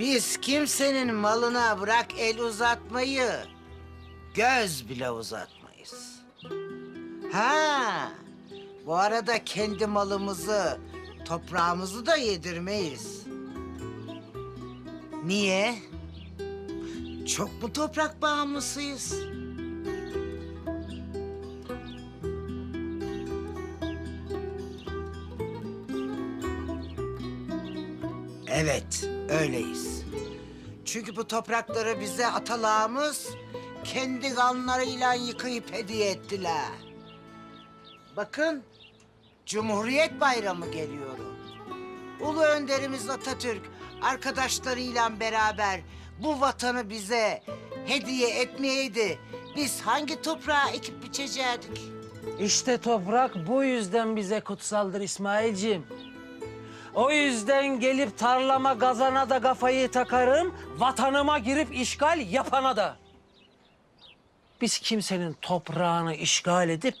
Biz kimsenin malına bırak el uzatmayı, göz bile uzatmayız. Ha, bu arada kendi malımızı, toprağımızı da yedirmeyiz. Niye? Çok mu toprak bağımlısıyız? Evet, öyleyiz. Çünkü bu toprakları bize atalarımız kendi kanlarıyla yıkayıp hediye ettiler. Bakın, Cumhuriyet Bayramı geliyor. Ulu önderimiz Atatürk arkadaşlarıyla beraber bu vatanı bize hediye etmeyeydi. Biz hangi toprağı ekip biçecektik? İşte toprak bu yüzden bize kutsaldır İsmailciğim. O yüzden gelip tarlama gazana da kafayı takarım, vatanıma girip işgal yapana da. Biz kimsenin toprağını işgal edip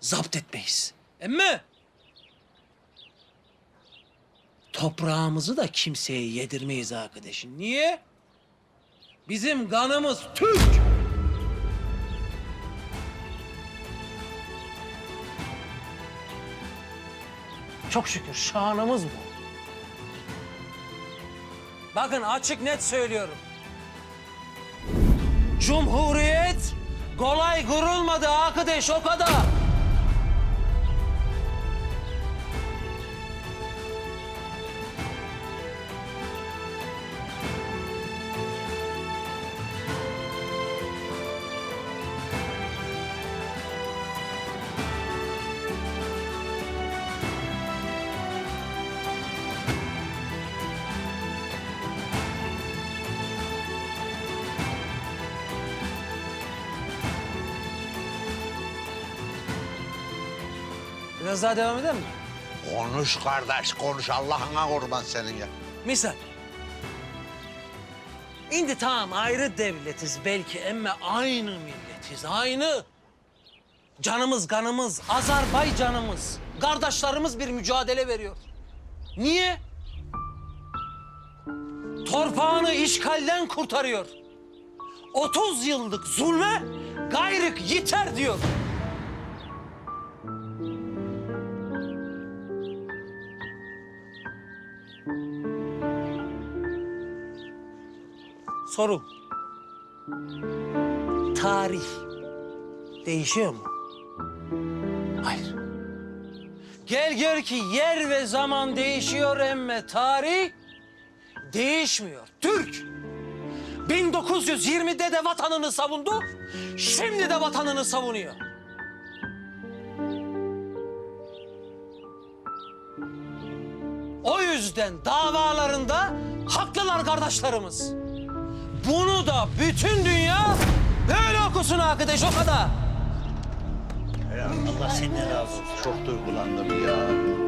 zapt etmeyiz. Emme? Toprağımızı da kimseye yedirmeyiz arkadaşım. Niye? Bizim kanımız Türk. Çok şükür şanımız bu. Bakın açık net söylüyorum. Cumhuriyet kolay kurulmadı arkadaş o kadar. Biraz daha devam edelim mi? Konuş kardeş konuş Allah'ına kurban senin ya. Misal. Şimdi tamam ayrı devletiz belki ama aynı milletiz, aynı. Canımız, kanımız, Azerbaycanımız, kardeşlerimiz bir mücadele veriyor. Niye? Torpağını işgalden kurtarıyor. 30 yıllık zulme gayrık yeter diyor. Soru. Tarih değişiyor mu? Hayır. Gel gör ki yer ve zaman değişiyor emme tarih değişmiyor. Türk 1920'de de vatanını savundu, şimdi de vatanını savunuyor. Yüzden davalarında haklılar kardeşlerimiz. Bunu da bütün dünya böyle okusun arkadaş o kadar. Allah senden razı olsun. Çok duygulandım ya.